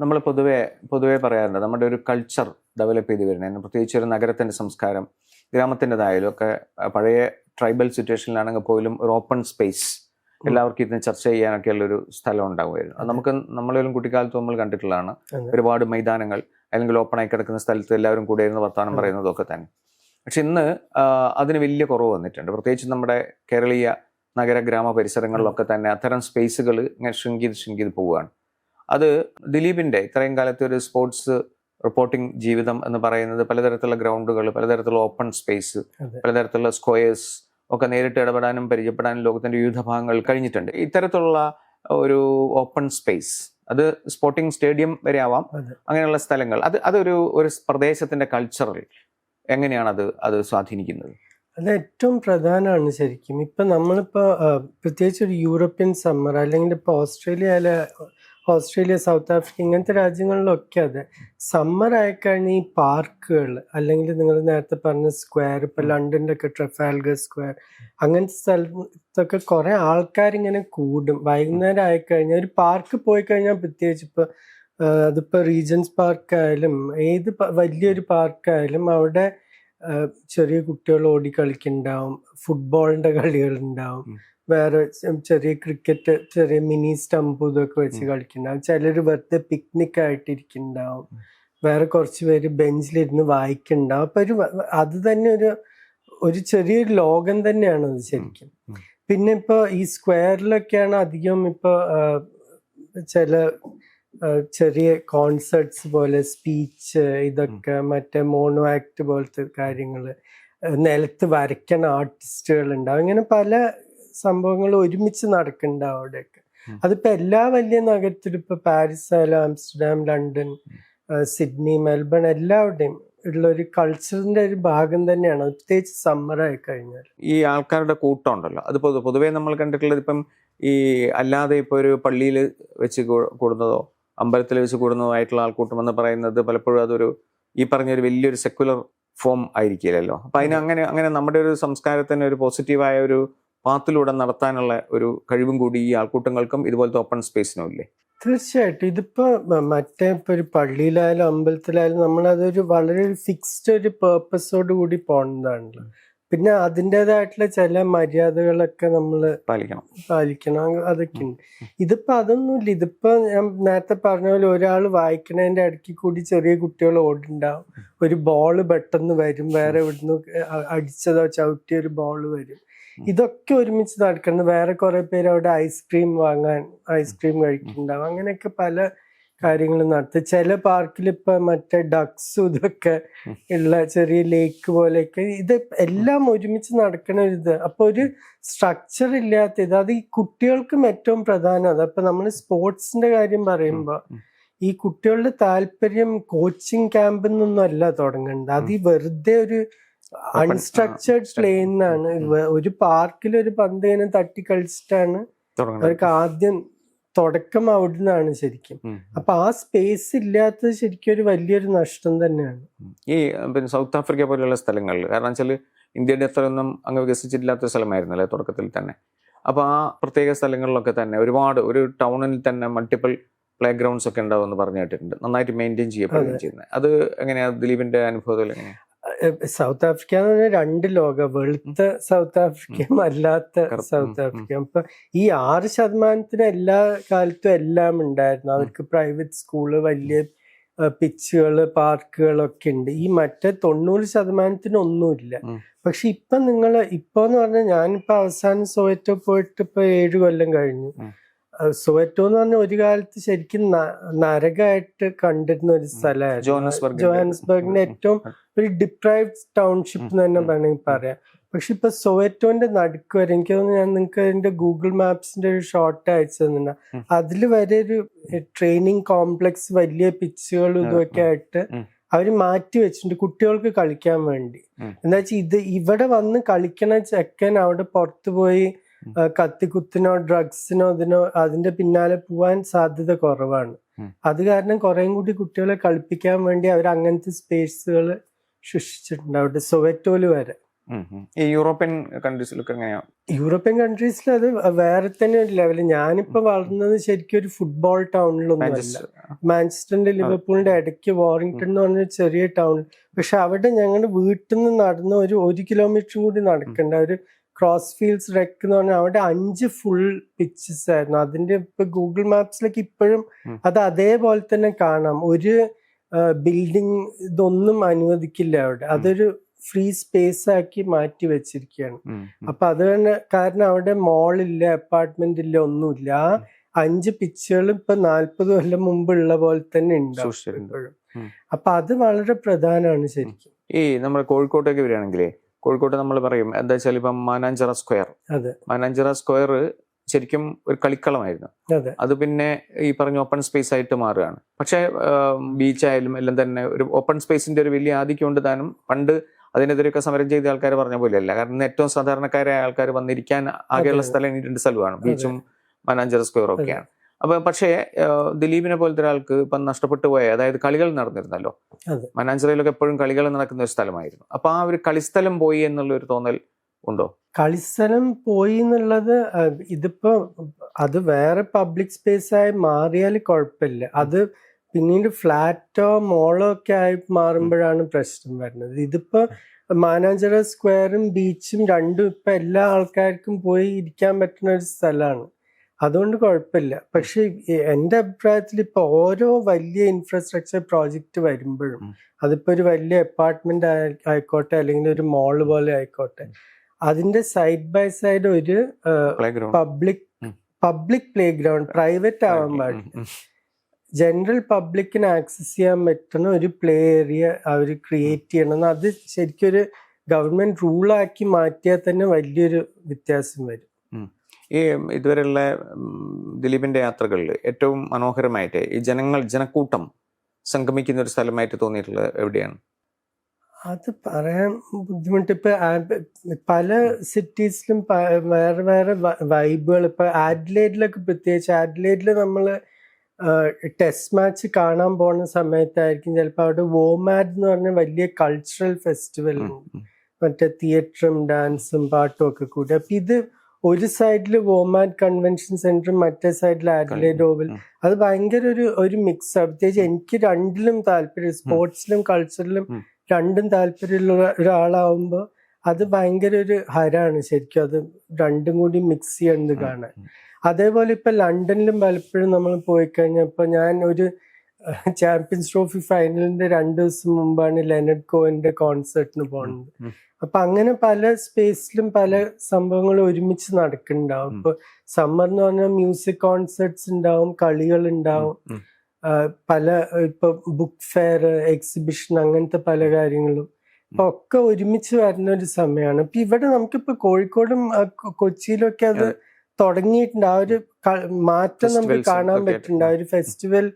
നമ്മൾ പൊതുവെ പൊതുവെ പറയാറുണ്ട് നമ്മുടെ ഒരു കൾച്ചർ ഡെവലപ്പ് ചെയ്ത് വരുന്നത്. പ്രത്യേകിച്ച് ഒരു നഗരത്തിന്റെ സംസ്കാരം ഗ്രാമത്തിന്റെതായാലും ഒക്കെ പഴയ ട്രൈബൽ സിറ്റുവേഷനിലാണെങ്കിൽ പോലും ഒരു ഓപ്പൺ സ്പേസ് എല്ലാവർക്കും ഇതിന് ചർച്ച ചെയ്യാനൊക്കെ ഉള്ള ഒരു സ്ഥലം ഉണ്ടാവുമായിരുന്നു. അത് നമുക്ക് നമ്മളെല്ലാം കുട്ടിക്കാലത്ത് നമ്മൾ കണ്ടിട്ടുള്ളതാണ്. ഒരുപാട് മൈതാനങ്ങൾ അല്ലെങ്കിൽ ഓപ്പൺ ആയി കിടക്കുന്ന സ്ഥലത്ത് എല്ലാവരും കൂടെ ഇരുന്ന് വർത്തമാനം. പറയുന്നതൊക്കെ തന്നെ. പക്ഷെ ഇന്ന് അതിന് വലിയ കുറവ് വന്നിട്ടുണ്ട്. പ്രത്യേകിച്ച് നമ്മുടെ കേരളീയ നഗര ഗ്രാമ പരിസരങ്ങളിലൊക്കെ തന്നെ അത്തരം സ്പേസുകൾ ഇങ്ങനെ ശൃംഖിത് ശൃംഖിത് പോവുകയാണ്. അത് ദിലീപിന്റെ ഇത്രയും കാലത്തെ ഒരു സ്പോർട്സ് റിപ്പോർട്ടിംഗ് ജീവിതം എന്ന് പറയുന്നത് പലതരത്തിലുള്ള ഗ്രൗണ്ടുകൾ പലതരത്തിലുള്ള ഓപ്പൺ സ്പേസ്. പലതരത്തിലുള്ള സ്ക്വയേഴ്സ് ഒക്കെ നേരിട്ട് ഇടപെടാനും പരിചയപ്പെടാനും ലോകത്തിന്റെ വിവിധ ഭാഗങ്ങൾ കഴിഞ്ഞിട്ടുണ്ട്. ഇത്തരത്തിലുള്ള ഒരു ഓപ്പൺ സ്പേസ് അത് സ്പോർട്ടിംഗ് സ്റ്റേഡിയം വരെ ആവാം. അങ്ങനെയുള്ള സ്ഥലങ്ങൾ അത് അതൊരു ഒരു പ്രദേശത്തിന്റെ കൾച്ചറിൽ എങ്ങനെയാണ് അത് അത് സ്വാധീനിക്കുന്നത്? അത് ഏറ്റവും പ്രധാനമാണ് ശരിക്കും. ഇപ്പം നമ്മളിപ്പോൾ പ്രത്യേകിച്ച് ഒരു യൂറോപ്യൻ സമ്മർ അല്ലെങ്കിൽ ഇപ്പോൾ ഓസ്ട്രേലിയ അല്ല ഓസ്ട്രേലിയ സൗത്ത് ആഫ്രിക്ക ഇങ്ങനത്തെ രാജ്യങ്ങളിലൊക്കെ അതെ സമ്മർ ആയിക്കഴിഞ്ഞാൽ ഈ പാർക്കുകൾ അല്ലെങ്കിൽ നിങ്ങൾ നേരത്തെ പറഞ്ഞ സ്ക്വയർ ഇപ്പൊ ലണ്ടനിലെ ഒക്കെ ട്രഫാൽഗർ സ്ക്വയർ അങ്ങനത്തെ സ്ഥലത്തൊക്കെ കുറെ ആൾക്കാരിങ്ങനെ കൂടും. വൈകുന്നേരം ആയിക്കഴിഞ്ഞാൽ ഒരു പാർക്ക് പോയി കഴിഞ്ഞാൽ പ്രത്യേകിച്ച് ഇപ്പൊ അതിപ്പോ റീജൻസ് പാർക്കായാലും ഏത് വലിയൊരു പാർക്കായാലും അവിടെ ചെറിയ കുട്ടികൾ ഓടി കളിക്കുന്നുണ്ടാവും ഫുട്ബോളിന്റെ കളികൾ ഉണ്ടാവും ഉം. വേറെ ചെറിയ ക്രിക്കറ്റ് ചെറിയ മിനി സ്റ്റമ്പ് ഇതൊക്കെ വെച്ച്. കളിക്കുന്നുണ്ടാവും ചിലർ വെറുതെ പിക്നിക് ആയിട്ടിരിക്കുന്നുണ്ടാവും. വേറെ കുറച്ച് പേര് ബെഞ്ചിലിരുന്ന് വായിക്കുന്നുണ്ടാവും അപ്പൊ ഒരു അത് തന്നെ ഒരു ഒരു ചെറിയൊരു ലോകം തന്നെയാണ് അത് ശരിക്കും. പിന്നെ ഇപ്പൊ ഈ സ്ക്വയറിലൊക്കെയാണ് അധികം ഇപ്പൊ ചില ചെറിയ കോൺസേർട്സ് പോലെ സ്പീച്ച് ഇതൊക്കെ മറ്റേ മോണോ ആക്ട് പോലത്തെ കാര്യങ്ങൾ നിലത്ത് വരയ്ക്കണ ആർട്ടിസ്റ്റുകൾ ഉണ്ടാവും ഇങ്ങനെ പല സംഭവങ്ങൾ ഒരുമിച്ച് നടക്കുന്നുണ്ടാവും അവിടെയൊക്കെ. അതിപ്പോൾ അതിപ്പോ എല്ലാ വലിയ നഗരത്തിലും ഇപ്പൊ പാരീസ് ആയാലും ആംസ്റ്റർഡാം ലണ്ടൻ സിഡ്നി മെൽബൺ എല്ലാവിടെയും ഉള്ള ഒരു കൾച്ചറിന്റെ ഒരു ഭാഗം തന്നെയാണ്. പ്രത്യേകിച്ച് സമ്മറായി കഴിഞ്ഞാൽ ഈ ആൾക്കാരുടെ കൂട്ടം ഉണ്ടല്ലോ അത് പൊതു പൊതുവേ നമ്മൾ കണ്ടിട്ടുള്ളത് ഇപ്പം ഈ അല്ലാതെ ഇപ്പോൾ ഒരു പള്ളിയിൽ വെച്ച് കൂടുന്നതോ അമ്പലത്തിൽ വെച്ച് കൂടുന്നതായിട്ടുള്ള ആൾക്കൂട്ടം എന്ന് പറയുന്നത് പലപ്പോഴും അതൊരു ഈ പറഞ്ഞൊരു വലിയൊരു സെക്കുലർ ഫോം ആയിരിക്കില്ലല്ലോ. അപ്പൊ അതിന് അങ്ങനെ അങ്ങനെ നമ്മുടെ ഒരു സംസ്കാരത്തിന് ഒരു പോസിറ്റീവായ ഒരു പാത്തിലൂടെ നടത്താനുള്ള ഒരു കഴിവും കൂടി ഈ ആൾക്കൂട്ടങ്ങൾക്കും ഇതുപോലത്തെ ഓപ്പൺ സ്പേസിനും ഇല്ലേ? തീർച്ചയായിട്ടും. ഇതിപ്പോ മറ്റേ ഇപ്പൊ ഒരു പള്ളിയിലായാലും അമ്പലത്തിലായാലും നമ്മളതൊരു വളരെ ഫിക്സ്ഡ് ഒരു പേർപ്പസോട് കൂടി പോണതാണല്ലോ. പിന്നെ അതിന്റെതായിട്ടുള്ള ചില മര്യാദകളൊക്കെ നമ്മൾ പാലിക്കണം. പാലിക്കണം. അതൊക്കെ ഉണ്ട് ഇതിപ്പോ അതൊന്നുമില്ല. ഇതിപ്പോ ഞാൻ നേരത്തെ പറഞ്ഞ പോലെ ഒരാൾ വായിക്കണതിന്റെ ഇടയ്ക്ക് കൂടി ചെറിയ കുട്ടികൾ ഓടുണ്ടാവും. ഒരു ബോൾ പെട്ടെന്ന് വരും. വേറെ ഇവിടുന്ന് അടിച്ചതോ ചവിട്ടിയ ഒരു ബോൾ വരും. ഇതൊക്കെ ഒരുമിച്ച് നടക്കണം. വേറെ കുറെ പേര് അവിടെ ഐസ്ക്രീം വാങ്ങാൻ ഐസ്ക്രീം കഴിക്കുന്നുണ്ടാവും. അങ്ങനെയൊക്കെ പല കാര്യങ്ങൾ നടത്തും. ചില പാർക്കിൽ ഇപ്പൊ മറ്റേ ഡക്സ് ഇതൊക്കെ ഉള്ള ചെറിയ ലേക്ക് പോലെയൊക്കെ ഇത് എല്ലാം ഒരുമിച്ച് നടക്കണ ഒരു ഇത്. അപ്പൊ ഒരു സ്ട്രക്ചർ ഇല്ലാത്ത ഇത്. അത് ഈ കുട്ടികൾക്കും ഏറ്റവും പ്രധാനം. അത് അപ്പൊ നമ്മൾ സ്പോർട്സിന്റെ കാര്യം പറയുമ്പോ ഈ കുട്ടികളുടെ താല്പര്യം കോച്ചിങ് ക്യാമ്പിൽ നിന്നൊന്നും അല്ല തുടങ്ങേണ്ടത്. അത് ഈ വെറുതെ ഒരു അൺസ്ട്രക്ചേർഡ് ആ, പ്ലേ ആണ് ഒരു പാർക്കിൽ ഒരു പന്ത് ഇങ്ങനെ തട്ടി കളിച്ചിട്ടാണ് അവർക്ക് ആദ്യം തുടക്കം അവിടുന്നാണ് ശരിക്കും. ഉം. അപ്പൊ ആ സ്പേസ് ഇല്ലാത്തത് ശരിക്കും ഒരു വലിയൊരു നഷ്ടം തന്നെയാണ്. ഈ പിന്നെ സൗത്ത് ആഫ്രിക്ക പോലെയുള്ള സ്ഥലങ്ങളിൽ കാരണം വെച്ചാൽ ഇന്ത്യയുടെ അത്രയൊന്നും അങ്ങ് വികസിച്ചിട്ടില്ലാത്ത സ്ഥലമായിരുന്നല്ലേ തുടക്കത്തിൽ തന്നെ. അപ്പോൾ ആ പ്രത്യേക സ്ഥലങ്ങളിലൊക്കെ തന്നെ ഒരുപാട് ഒരു ടൗണിൽ തന്നെ മൾട്ടിപ്പിൾ പ്ലേ ഗ്രൗണ്ട്സ് ഒക്കെ ഉണ്ടാവും എന്ന് പറഞ്ഞു കേട്ടിട്ടുണ്ട്. നന്നായിട്ട് മെയിന്റെയിൻ ചെയ്യപ്പെടുകയും. ചെയ്യുന്നത്. അത് എങ്ങനെയാണ് ദിലീപിന്റെ അനുഭവത്തിൽ എങ്ങനെയാ? ഏഹ് സൗത്ത് ആഫ്രിക്ക എന്ന് പറഞ്ഞാൽ രണ്ട് ലോക. വെളുത്ത സൗത്ത് ആഫ്രിക്കയും അല്ലാത്ത സൗത്ത് ആഫ്രിക്ക അപ്പൊ ഈ ആറ് ശതമാനത്തിന് എല്ലാ കാലത്തും എല്ലാം ഉണ്ടായിരുന്നു. അവർക്ക് പ്രൈവറ്റ് സ്കൂൾ വലിയ പിച്ചുകൾ പാർക്കുകളൊക്കെ ഉണ്ട്. ഈ മറ്റേ തൊണ്ണൂറ് ശതമാനത്തിന് ഒന്നുമില്ല. ഇല്ല പക്ഷെ ഇപ്പൊ നിങ്ങൾ ഇപ്പൊ എന്ന് പറഞ്ഞാൽ ഞാനിപ്പോ അവസാനം സോയറ്റോ പോയിട്ട് ഇപ്പൊ ഏഴ് കൊല്ലം കഴിഞ്ഞു. സോയറ്റോ എന്ന് പറഞ്ഞ ഒരു കാലത്ത് ശരിക്കും നരകായിട്ട് നരകമായിട്ട് കണ്ടിരുന്ന ഒരു സ്ഥലമായിരുന്നു. ജോഹൻസ്ബർഗിന്റെ- ജോഹാൻസ്ബർഗിന്റെ ഏറ്റവും ഒരു ഡിപ്രൈവ്ഡ് ടൗൺഷിപ്പ് എന്ന് തന്നെ വേണമെങ്കിൽ പറയാം. പക്ഷെ ഇപ്പൊ സോവറ്റോന്റെ നടുക്ക് വരെ എനിക്ക് തോന്നുന്നു ഞാൻ നിങ്ങൾക്ക് അതിന്റെ ഗൂഗിൾ മാപ്സിന്റെ ഒരു ഷോർട്ട് അയച്ചു തന്നിട്ടുണ്ട്. അതിൽ വരെ ഒരു ട്രെയിനിങ് കോംപ്ലക്സ് വലിയ പിച്ചുകളും ഇതൊക്കെ ആയിട്ട് അവർ അവർ മാറ്റി വെച്ചിട്ടുണ്ട് കുട്ടികൾക്ക് കളിക്കാൻ വേണ്ടി. എന്താ വെച്ചാൽ ഇത് ഇവിടെ വന്ന് കളിക്കണ ചെക്കൻ അവിടെ പുറത്തു പോയി കത്തിക്കുത്തിനോ ഡ്രഗ്സിനോ ഇതിനോ അതിന്റെ പിന്നാലെ പോവാൻ സാധ്യത കുറവാണ്. അത് കാരണം കുറേം കൂടി കുട്ടികളെ കളിപ്പിക്കാൻ വേണ്ടി അവർ അങ്ങനത്തെ സ്പേസുകൾ സൃഷ്ടിച്ചിട്ടുണ്ട് അവിടെ സൊവറ്റോൽ വരെ. ഈ യൂറോപ്യൻ കൺട്രീസിലൊക്കെ എങ്ങനെയാ? യൂറോപ്യൻ കൺട്രീസിൽ അത് വേറെ തന്നെ ഒരു ലെവൽ ഞാനിപ്പോ വളർന്നത് ശരിക്കും ഒരു ഫുട്ബോൾ ടൗണിലൊന്നും അല്ല. മാഞ്ചസ്റ്ററിന്റെ ലിവർപൂളിന്റെ ഇടയ്ക്ക് വാറിംഗ്ടൺ എന്ന് പറഞ്ഞ ചെറിയ ടൗൺ പക്ഷെ അവിടെ ഞങ്ങളുടെ വീട്ടിൽ നിന്ന് നടന്ന ഒരു ഒരു കിലോമീറ്ററും കൂടി നടക്കേണ്ട. ഒരു ക്രോസ് ഫീൽഡ്സ് റെക്ക് എന്ന് പറഞ്ഞാൽ അവിടെ അഞ്ച് ഫുൾ പിച്ചസ് ആയിരുന്നു. അതിന്റെ ഇപ്പൊ ഗൂഗിൾ മാപ്സിലേക്ക് ഇപ്പോഴും അത് അതേപോലെ തന്നെ കാണാം. ഒരു ബിൽഡിംഗ് ഇതൊന്നും അനുവദിക്കില്ല അവിടെ. അതൊരു ഫ്രീ സ്പേസ് ആക്കി മാറ്റി വെച്ചിരിക്കുകയാണ്. അപ്പൊ അത് തന്നെ കാരണം അവിടെ മോളില്ല അപ്പാർട്ട്മെന്റ് ഇല്ല ഒന്നുമില്ല. ആ അഞ്ച് പിച്ചുകൾ ഇപ്പൊ നാല്പത് കൊല്ലം മുമ്പ് ഉള്ള പോലെ തന്നെ ഉണ്ട്. അപ്പൊ അത് വളരെ പ്രധാനമാണ് ശരിക്കും. ഈ നമ്മുടെ കോഴിക്കോട്ടേക്ക് വരികയാണെങ്കിലേ കോഴിക്കോട്ട് നമ്മൾ പറയും എന്താ വെച്ചാൽ ഇപ്പം മാനാഞ്ചിറ സ്ക്വയർ. മാനാഞ്ചിറ സ്ക്വയർ ശരിക്കും ഒരു കളിക്കളമായിരുന്നു അതെ. പിന്നെ ഈ പറഞ്ഞ ഓപ്പൺ സ്പേസ് ആയിട്ട് മാറുകയാണ്. പക്ഷേ ബീച്ചായാലും എല്ലാം തന്നെ ഒരു ഓപ്പൺ സ്പേസിന്റെ ഒരു വലിയ ആധിക്യം ഉണ്ട് താനും പണ്ട് അതിനെതിരെയൊക്കെ സമരം ചെയ്ത ആൾക്കാർ പറഞ്ഞ പോലെയല്ല. കാരണം ഏറ്റവും സാധാരണക്കാരായ ആൾക്കാർ വന്നിരിക്കാൻ ആകെയുള്ള. സ്ഥലം രണ്ട് സ്ഥലമാണ്. ബീച്ചും മാനാഞ്ചിറ സ്ക്വയറും ഒക്കെയാണ്. അപ്പൊ പക്ഷേ ദിലീപിനെ പോലത്തെ ഒരാൾക്ക് ഇപ്പം നഷ്ടപ്പെട്ടു പോയ അതായത് കളികൾ നടന്നിരുന്നല്ലോ. മനാഞ്ചിറയിലൊക്കെ എപ്പോഴും കളികൾ നടക്കുന്ന ഒരു സ്ഥലമായിരുന്നു. അപ്പൊ ആ ഒരു കളിസ്ഥലം പോയി എന്നുള്ള ഒരു തോന്നൽ ഉണ്ടോ? കളിസ്ഥലം പോയി എന്നുള്ളത് ഇതിപ്പോ അത് വേറെ പബ്ലിക് സ്പേസ് ആയി മാറിയാൽ കുഴപ്പമില്ല. അത് പിന്നീട് ഫ്ലാറ്റോ മോളോ ഒക്കെ ആയി മാറുമ്പോഴാണ് പ്രശ്നം വരുന്നത്. ഇതിപ്പോ മാനാഞ്ചിറ സ്ക്വയറും ബീച്ചും രണ്ടും ഇപ്പൊ എല്ലാ ആൾക്കാർക്കും പോയി ഇരിക്കാൻ പറ്റുന്ന ഒരു സ്ഥലമാണ്. അതുകൊണ്ട് കുഴപ്പമില്ല. പക്ഷെ എന്റെ അഭിപ്രായത്തിൽ ഇപ്പൊ ഓരോ വലിയ ഇൻഫ്രാസ്ട്രക്ചർ പ്രോജക്റ്റ് വരുമ്പോഴും അതിപ്പോൾ അതിപ്പോ ഒരു വലിയ അപ്പാർട്ട്മെന്റ് ആയിക്കോട്ടെ അല്ലെങ്കിൽ ഒരു മോൾ പോലെ ആയിക്കോട്ടെ അതിന്റെ സൈഡ് ബൈ സൈഡ് ഒരു public public play ground private ആവാൻ പാടില്ല. ജനറൽ പബ്ലിക്കിന് ആക്സസ് ചെയ്യാൻ പറ്റുന്ന ഒരു പ്ലേ ഏരിയ അവർ ക്രിയേറ്റ് ചെയ്യണം. അത് ശരിക്കും ഒരു ഗവൺമെന്റ് റൂളാക്കി മാറ്റിയാൽ തന്നെ വലിയൊരു വ്യത്യാസം വരും. ഈ ഇതുവരെയുള്ള ദിലീപിന്റെ യാത്രകളിൽ ഏറ്റവും മനോഹരമായിട്ട് ഈ ജനങ്ങൾ ജനക്കൂട്ടം സംഗമിക്കുന്ന ഒരു സ്ഥലമായിട്ട് തോന്നിയിട്ടുള്ളത് എവിടെയാണ്? അത് പറയാൻ ബുദ്ധിമുട്ട്. ഇപ്പൊ പല സിറ്റീസിലും വേറെ വേറെ വൈബുകൾ ഇപ്പൊ ആഡ്ലേഡിലൊക്കെ പ്രത്യേകിച്ച് ആഡ്ലേഡിൽ നമ്മൾ ടെസ്റ്റ് മാച്ച് കാണാൻ പോകുന്ന സമയത്തായിരിക്കും ചിലപ്പോൾ അവിടെ വോമാഡ് എന്ന് പറഞ്ഞ വലിയ കൾച്ചറൽ ഫെസ്റ്റിവൽ ഉണ്ട്. മറ്റേ തിയേറ്ററും ഡാൻസും പാട്ടും ഒക്കെ കൂടി. അപ്പൊ ഇത് ഒരു സൈഡിൽ വോമാഡ് കൺവെൻഷൻ സെന്ററും മറ്റേ സൈഡിൽ ആഡ്ലേഡ് ഓവൽ അത് ഭയങ്കര ഒരു ഒരു മിക്സ് പ്രത്യേകിച്ച് എനിക്ക് രണ്ടിലും താല്പര്യം സ്പോർട്സിലും കൾച്ചറിലും രണ്ടും താല്പര്യമുള്ള ഒരാളാവുമ്പോൾ അത് ഭയങ്കര ഒരു ഹരാണ് ശരിക്കും. അത് രണ്ടും കൂടി മിക്സ് ചെയ്യണത് കാണാൻ. അതേപോലെ ഇപ്പൊ ലണ്ടനിലും പലപ്പോഴും നമ്മൾ പോയി കഴിഞ്ഞപ്പോൾ ഞാൻ ഒരു ചാമ്പ്യൻസ് ട്രോഫി ഫൈനലിന്റെ രണ്ട് ദിവസം മുമ്പാണ് ലെനഡ് കോവിന്റെ കോൺസേർട്ടിന് പോകുന്നത്. അപ്പൊ അങ്ങനെ പല സ്പേസിലും പല സംഭവങ്ങളും ഒരുമിച്ച് നടക്കുന്നുണ്ടാവും. ഇപ്പൊ സമ്മർ എന്ന് പറഞ്ഞാൽ മ്യൂസിക് കോൺസേർട്സ് ഉണ്ടാവും കളികൾ ഉണ്ടാവും. പല ഇപ്പൊ ബുക്ക് ഫെയർ എക്സിബിഷൻ അങ്ങനത്തെ പല കാര്യങ്ങളും. അപ്പൊ ഒക്കെ ഒരുമിച്ച് വരുന്ന ഒരു സമയമാണ് ഇപ്പൊ ഇവിടെ നമുക്കിപ്പോ കോഴിക്കോടും കൊച്ചിയിലൊക്കെ അത്. തുടങ്ങിയിട്ടുണ്ട്. ആ ഒരു മാറ്റം നമുക്ക് കാണാൻ പറ്റുന്നുണ്ട്. ആ ഒരു ഫെസ്റ്റിവൽ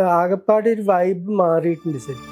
ആകപ്പാടെ ഒരു വൈബ് മാറിയിട്ടുണ്ട് ശരി.